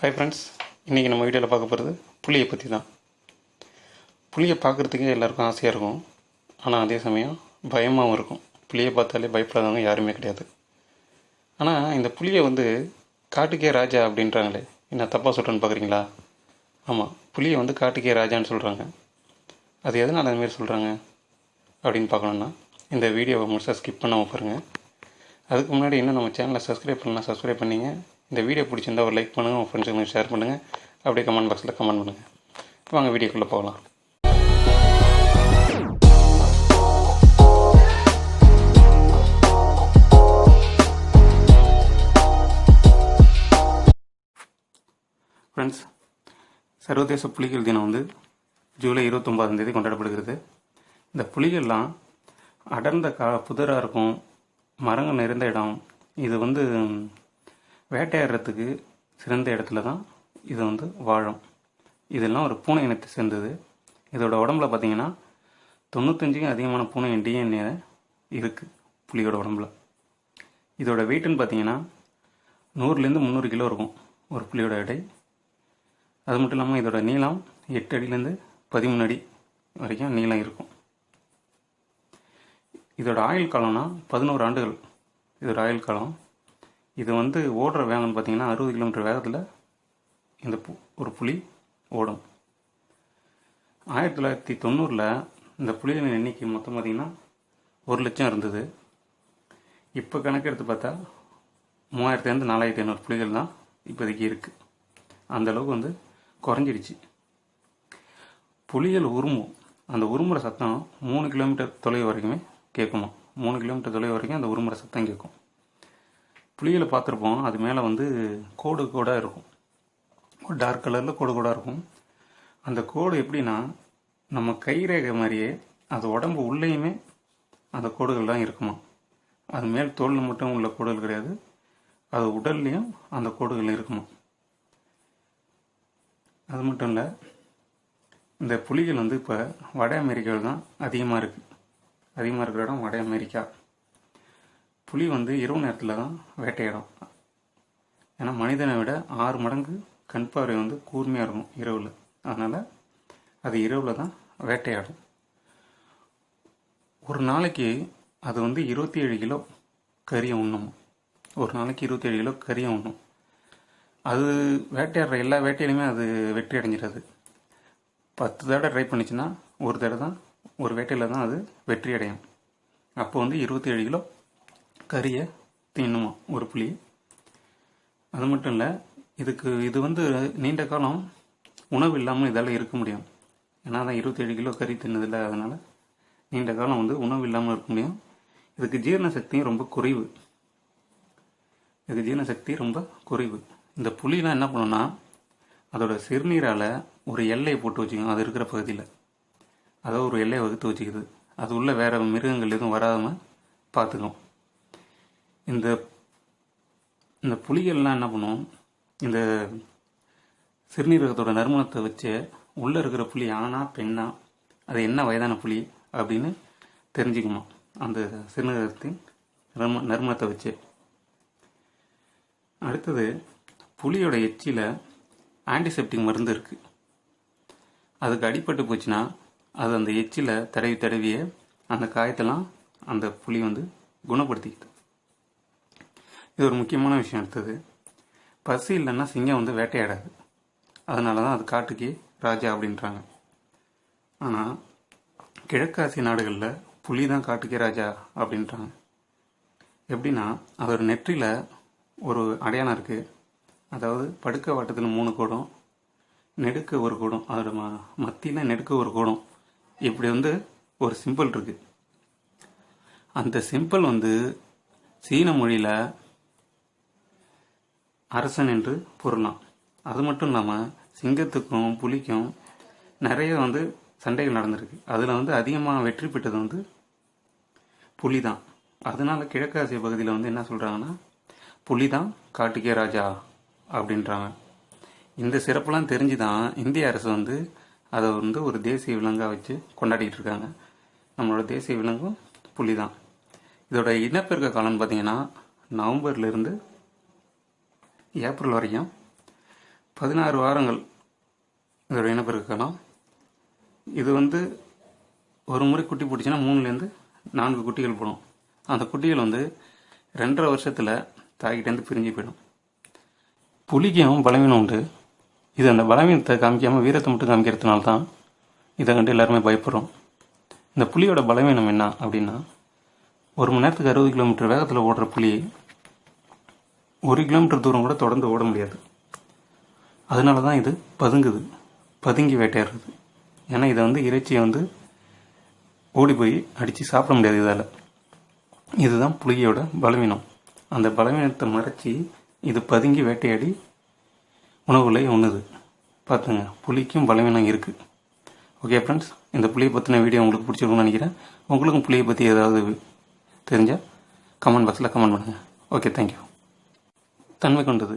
Hi friends இன்றைக்கி நம்ம வீடியோவில் பார்க்க போகிறது புளியை பற்றி தான் புளியை பார்க்குறதுக்கே எல்லாருக்கும் ஆசையாக இருக்கும். ஆனால் அதே சமயம் பயமாகவும் இருக்கும். புளியை பார்த்தாலே பயப்படாதவங்க யாருமே கிடையாது. ஆனால் இந்த புளியை வந்து காட்டுக்கே ராஜா அப்படின்றாங்களே. என்ன தப்பாக சொல்கிறேன்னு பார்க்குறீங்களா ஆமாம் புளியை வந்து காட்டுக்கே ராஜான்னு சொல்கிறாங்க அது எதனால் அந்த சொல்கிறாங்க அப்படின்னு பார்க்கணுன்னா இந்த வீடியோவை முழுசாக ஸ்கிப் பண்ணாமல் பாருங்கள் அதுக்கு முன்னாடி இன்னும் நம்ம சேனலை சப்ஸ்கிரைப் பண்ணலாம் சப்ஸ்கிரைப் பண்ணிங்க. இந்த வீடியோ பிடிச்சிருந்தா ஒரு லைக் பண்ணுங்கள் உங்கள் ஃப்ரெண்ட்ஸுங்களுக்கு ஷேர் பண்ணுங்கள் அப்படியே கமெண்ட் பாக்ஸில் கமெண்ட் பண்ணுங்கள் வாங்க வீடியோக்குள்ளே போகலாம். ஃப்ரெண்ட்ஸ் சர்வதேச புலிகள் தினம் வந்து ஜூலை இருபத்தொம்பதாம் தேதி கொண்டாடப்படுகிறது. இந்த புலிகள்லாம் அடர்ந்த கா புதராக இருக்கும் மரங்கள் நிறைந்த இடம். இது வந்து வேட்டையாடுறதுக்கு சிறந்த இடத்துல தான் இது வந்து வாழும். இதெல்லாம் ஒரு பூனை இனத்தை சேர்ந்தது. இதோட உடம்புல பார்த்தீங்கன்னா தொண்ணூத்தஞ்சுக்கும் அதிகமான பூனை டிஎன்ஏ இருக்குது புலியோட உடம்புல. இதோட வெயிட்டுன்னு பார்த்தீங்கன்னா நூறுலேருந்து முந்நூறு கிலோ இருக்கும் ஒரு புலியோட எடை. அது மட்டும் இல்லாமல் இதோட நீளம் எட்டு அடியிலேருந்து பதிமூணு அடி வரைக்கும் நீளம் இருக்கும். இதோட ஆயுள் காலம்னா பதினோரு ஆண்டுகள். இதோட ஆயுள் காலம் இது வந்து ஓடுற வேகம்னு பார்த்தீங்கன்னா அறுபது கிலோமீட்டர் வேகத்தில் இந்த பு- ஒரு புலி ஓடும். ஆயிரத்தி தொள்ளாயிரத்தி தொண்ணூறில் இந்த புலிகளின் எண்ணிக்கை மொத்தம் பார்த்தீங்கன்னா ஒரு லட்சம் இருந்தது. இப்போ கணக்கெடுத்து பார்த்தா மூவாயிரத்துலேருந்து நாலாயிரத்தி ஐநூறு புலிகள் தான் இப்போதைக்கு இருக்குது அந்தளவுக்கு வந்து குறைஞ்சிடுச்சு. புலிகள் உருமும் அந்த உருமுறை சத்தம் மூணு கிலோமீட்டர் தொலைவு வரைக்குமே கேட்குமா? மூணு கிலோமீட்டர் தொலைவு வரைக்கும் அந்த உருமுறை சத்தம் கேட்கும். புலிகளை பார்த்துருப்போம். அது மேலே வந்து கோடு கோடாக இருக்கும். ஒரு டார்க் கலரில் கோடு கோடாக இருக்கும். அந்த கோடு எப்படின்னா நம்ம கைரேகை மாதிரியே அது உடம்பு உள்ளேயுமே அந்த கோடுகள் தான் இருக்குமா. அது மேல் தோலில் மட்டும் உள்ள கோடுகள் கிடையாது. அது உடல்லையும் அந்த கோடுகள் இருக்குமா. அது மட்டும் இல்லை இந்த புலிகள் வந்து இப்போ வட அமெரிக்காவில் தான் அதிகமாக இருக்குது அதிகமாக இருக்கிற இடம் வட அமெரிக்கா. புலி வந்து இரவு நேரத்தில் தான் வேட்டையிடும். ஏன்னா மனிதனை விட ஆறு மடங்கு கண் பார்வை வந்து கூர்மையாக இருக்கும் இரவில். அதனால் அது இரவில் தான் வேட்டையாடும். ஒரு நாளைக்கு அது வந்து இருபத்தி ஏழு கிலோ கறியை உண்ணும். ஒரு நாளைக்கு இருபத்தி ஏழு கிலோ கறியை உண்ணும். அது வேட்டையாடுற எல்லா வேட்டையிலுமே அது வெற்றி அடைஞ்சிடாது. பத்து தடவை ட்ரை பண்ணிச்சுன்னா ஒரு தடவை தான் ஒரு வேட்டையில் தான் அது வெற்றி அடையும். அப்போ வந்து இருபத்தி ஏழு கிலோ கறியை தின்னுமா ஒரு புளி. அது மட்டும் இல்லை இதுக்கு இது வந்து நீண்ட காலம் உணவு இல்லாமல் இதால் இருக்க முடியும். ஏன்னா தான் இருபத்தேழு கிலோ கறி தின்னதில்ல அதனால் நீண்ட காலம் வந்து உணவு இல்லாமல் இருக்க முடியும். இதுக்கு ஜீரண சக்தியும் ரொம்ப குறைவு. இதுக்கு ஜீரண சக்தி ரொம்ப குறைவு. இந்த புளிலாம் என்ன பண்ணுன்னா அதோட சிறுநீரால் ஒரு எல்லையை போட்டு வச்சுக்கணும் அது இருக்கிற பகுதியில். அதை ஒரு எல்லையை வகுத்து வச்சுக்குது. அது உள்ள வேறு மிருகங்கள் எதுவும் வராமல் பார்த்துக்கும் இந்த இந்த புலிகள்லாம் என்ன பண்ணும்? இந்த சிறுநீரகத்தோட நறுமணத்தை வச்சு உள்ளே இருக்கிற புலி ஆனா பெண்ணா அது என்ன வயதான புலி அப்படின்னு தெரிஞ்சுக்குமா அந்த சிறுநீரகத்தின் நறும நறுமணத்தை வச்சு. அடுத்தது புலியோட எச்சியில் ஆன்டிசெப்டிக் மருந்து இருக்குது அதுக்கு அடிப்பட்டு போச்சுன்னா அது அந்த எச்சில தடவி தடவிய அந்த காயத்தெல்லாம் அந்த புலி வந்து குணப்படுத்திக்கிட்டு இது ஒரு முக்கியமான விஷயம் எடுத்தது பசி இல்லைன்னா சிங்கம் வந்து வேட்டையாடாது. அதனால தான் அது காட்டுக்கே ராஜா அப்படின்றாங்க. ஆனால் கிழக்காசிய நாடுகளில் புலி தான் காட்டுக்கே ராஜா அப்படின்றாங்க. எப்படின்னா அதோட நெற்றியில் ஒரு அடையாளம் இருக்குது அதாவது படுக்க வட்டத்தில் மூணு கூடம் நெடுக்க ஒரு கூடம் அதோட ம மத்தியில் நெடுக்க ஒரு கூடம். இப்படி வந்து ஒரு சிம்பிள் இருக்குது அந்த சிம்பிள் வந்து சீன மொழியில் அரசன் என்று பொருளாம். அது மட்டும் இல்லாமல் சிங்கத்துக்கும் புலிக்கும் நிறைய வந்து சண்டைகள் நடந்திருக்கு. அதில் வந்து அதிகமாக வெற்றி பெற்றது வந்து புலி தான் அதனால கிழக்காசிய பகுதியில் வந்து என்ன சொல்கிறாங்கன்னா புலி தான் காட்டுக்கே ராஜா அப்படின்றாங்க. இந்த சிறப்பெல்லாம் தெரிஞ்சு தான் இந்திய அரசு வந்து அதை வந்து ஒரு தேசிய விலங்காக வச்சு கொண்டாடிட்டு இருக்காங்க. நம்மளோட தேசிய விலங்கும் புலி தான் இதோட இனப்பெருக்க காலம்னு பார்த்தீங்கன்னா நவம்பர்லேருந்து ஏப்ரல் வரைக்கும் பதினாறு வாரங்கள் இதோட இனப்பெருக்கலாம் இது வந்து ஒரு முறை குட்டி போட்டுச்சுன்னா மூணுலேருந்து நான்கு குட்டிகள் போடும். அந்த குட்டிகள் வந்து ரெண்டரை வருஷத்தில் தாய்கிட்டேருந்து பிரிஞ்சு போயிடும். புலிக்கும் பலவீனம் உண்டு. இது அந்த பலவீனத்தை காமிக்காமல் வீரத்தை மட்டும் காமிக்கிறதுனால தான் இதை கண்டு எல்லாருமே பயப்படுறோம். இந்த புலியோட பலவீனம் என்ன அப்படின்னா ஒரு மணி நேரத்துக்கு அறுபது கிலோமீட்டர் வேகத்தில் ஓடுற புலி ஒரு கிலோமீட்டர் தூரம் கூட தொடர்ந்து ஓட முடியாது. அதனால தான் இது பதுங்குது. பதுங்கி வேட்டையாடுறது. ஏன்னா இதை வந்து இறைச்சியை வந்து ஓடி போய் அடித்து சாப்பிட முடியாது இதால். இதுதான் புலியோட பலவீனம். அந்த பலவீனத்தை மறைச்சி இது பதுங்கி வேட்டையாடி உணவுகளை உண்ணுது. பார்த்துங்க புலிக்கும் பலவீனம் இருக்குது ஓகே ஃப்ரெண்ட்ஸ் இந்த புளியை பற்றின வீடியோ உங்களுக்கு பிடிச்சிருக்கும்னு நினைக்கிறேன். உங்களுக்கும் புளியை பற்றி ஏதாவது தெரிஞ்சால் கமெண்ட் பாக்ஸில் கமெண்ட் பண்ணுங்கள் ஓகே தேங்க்யூ தன்மை கொண்டது.